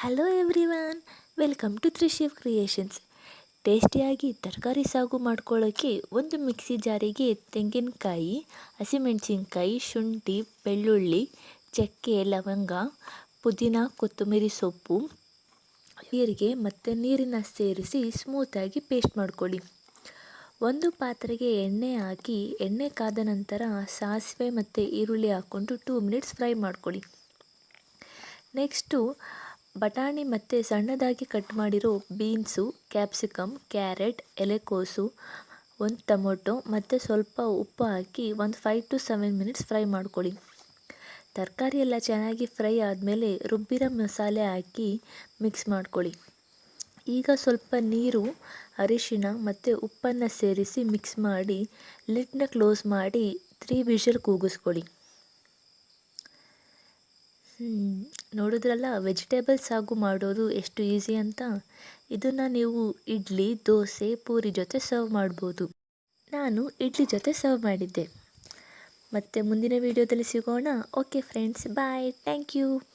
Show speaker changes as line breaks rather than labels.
Hello everyone welcome to Trishiv creations ಟೇಸ್ಟಿಯಾಗಿ ತರಕಾರಿ ಸಾಗು ಮಾಡ್ಕೊಳ್ಳೋಕ್ಕೆ ಒಂದು ಮಿಕ್ಸಿ ಜಾರಿಗೆ ತೆಂಗಿನಕಾಯಿ, ಹಸಿಮೆಣಸಿನ್ಕಾಯಿ, ಶುಂಠಿ, ಬೆಳ್ಳುಳ್ಳಿ, ಚಕ್ಕೆ, ಲವಂಗ, ಪುದೀನ, ಕೊತ್ತಂಬರಿ ಸೊಪ್ಪು ನೀರಿಗೆ ಮತ್ತು ನೀರನ್ನು ಸೇರಿಸಿ ಸ್ಮೂತಾಗಿ ಪೇಸ್ಟ್ ಮಾಡ್ಕೊಳ್ಳಿ. ಒಂದು ಪಾತ್ರೆಗೆ ಎಣ್ಣೆ ಹಾಕಿ, ಎಣ್ಣೆ ಕಾದ ನಂತರ ಸಾಸಿವೆ ಮತ್ತು ಈರುಳ್ಳಿ ಹಾಕ್ಕೊಂಡು ಟೂ ಮಿನಿಟ್ಸ್ ಫ್ರೈ ಮಾಡ್ಕೊಳ್ಳಿ. ನೆಕ್ಸ್ಟು ಬಟಾಣಿ ಮತ್ತು ಸಣ್ಣದಾಗಿ ಕಟ್ ಮಾಡಿರೋ ಬೀನ್ಸು, ಕ್ಯಾಪ್ಸಿಕಮ್, ಕ್ಯಾರೆಟ್, ಎಲೆಕೋಸು, ಒಂದು ಟೊಮೊಟೊ ಮತ್ತು ಸ್ವಲ್ಪ ಉಪ್ಪು ಹಾಕಿ ಒಂದು five to seven minutes fry ಮಾಡ್ಕೊಳ್ಳಿ ತರಕಾರಿ ಎಲ್ಲ ಚೆನ್ನಾಗಿ ಫ್ರೈ ಆದಮೇಲೆ ರುಬ್ಬಿರೋ ಮಸಾಲೆ ಹಾಕಿ ಮಿಕ್ಸ್ ಮಾಡ್ಕೊಳ್ಳಿ ಈಗ ಸ್ವಲ್ಪ ನೀರು ಅರಿಶಿನ ಮತ್ತು ಉಪ್ಪನ್ನು ಸೇರಿಸಿ ಮಿಕ್ಸ್ ಮಾಡಿ ಲಿಡ್ನ ಕ್ಲೋಸ್ ಮಾಡಿ ತ್ರೀ ವಿಷಲ್ ಕೂಗಿಸ್ಕೊಳ್ಳಿ ನೋಡಿದ್ರಲ್ಲ ವೆಜಿಟೇಬಲ್ ಸಾಗು ಮಾಡೋದು ಎಷ್ಟು ಈಸಿ ಅಂತ? ಇದನ್ನು ನೀವು ಇಡ್ಲಿ, ದೋಸೆ, ಪೂರಿ ಜೊತೆ ಸರ್ವ್ ಮಾಡ್ಬೋದು. ನಾನು ಇಡ್ಲಿ ಜೊತೆ ಸರ್ವ್ ಮಾಡಿದ್ದೆ. ಮತ್ತು ಮುಂದಿನ ವೀಡಿಯೋದಲ್ಲಿ ಸಿಗೋಣ. Okay friends, bye. Thank you.